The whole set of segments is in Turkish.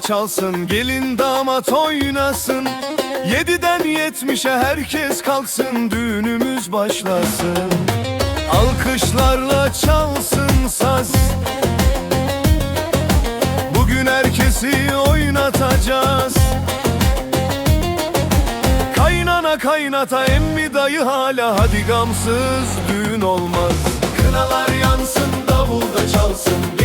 çalsın Gelin damat oynasın. Yediden yetmişe herkes kalksın Düğünümüz başlasın. Alkışlarla çalsın saz. Bugün herkesi oynatacağız. Kaynana kaynata emmi dayı hala Hadi gamsız düğün olmaz. Kınalar yansın davulda çalsın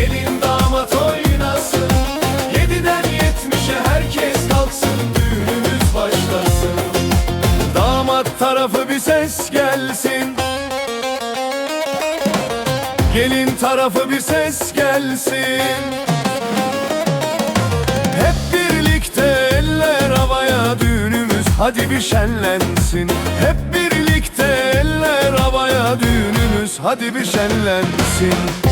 gelsin. Gelin tarafı bir ses gelsin. Hep birlikte eller havaya düğünümüz hadi bir şenlensin. Hep birlikte eller havaya düğünümüz hadi bir şenlensin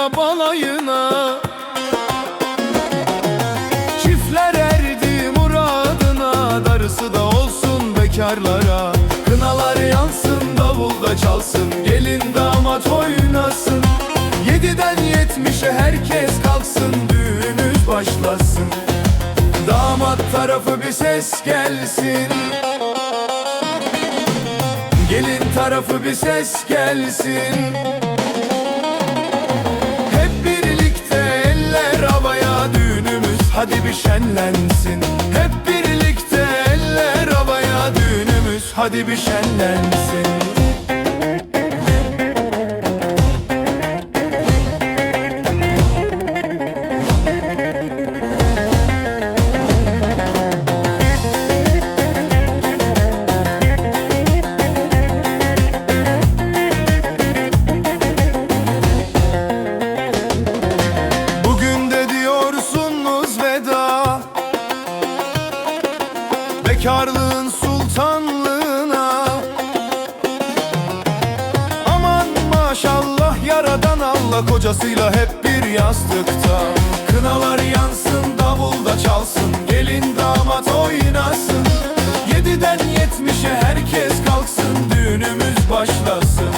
Sonra balayına. Çiftler erdi muradına Darısı da olsun bekarlara. Kınalar yansın davulda çalsın Gelin damat oynasın. Yediden yetmişe herkes kalksın Düğünümüz başlasın. Damat tarafı bir ses gelsin. Gelin tarafı bir ses gelsin hadi bir şenlensin. Hep birlikte eller havaya düğünümüz hadi bir şenlensin yaradan Allah Kocasıyla hep bir yastıkta. Kınalar yansın davulda çalsın Gelin damat oynasın. Yediden yetmişe herkes kalksın Düğünümüz başlasın.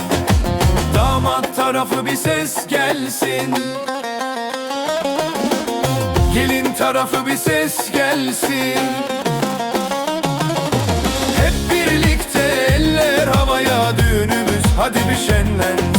Damat tarafı bir ses gelsin. Gelin tarafı bir ses gelsin. Hep birlikte eller havaya düğünümüz hadi bir şenlen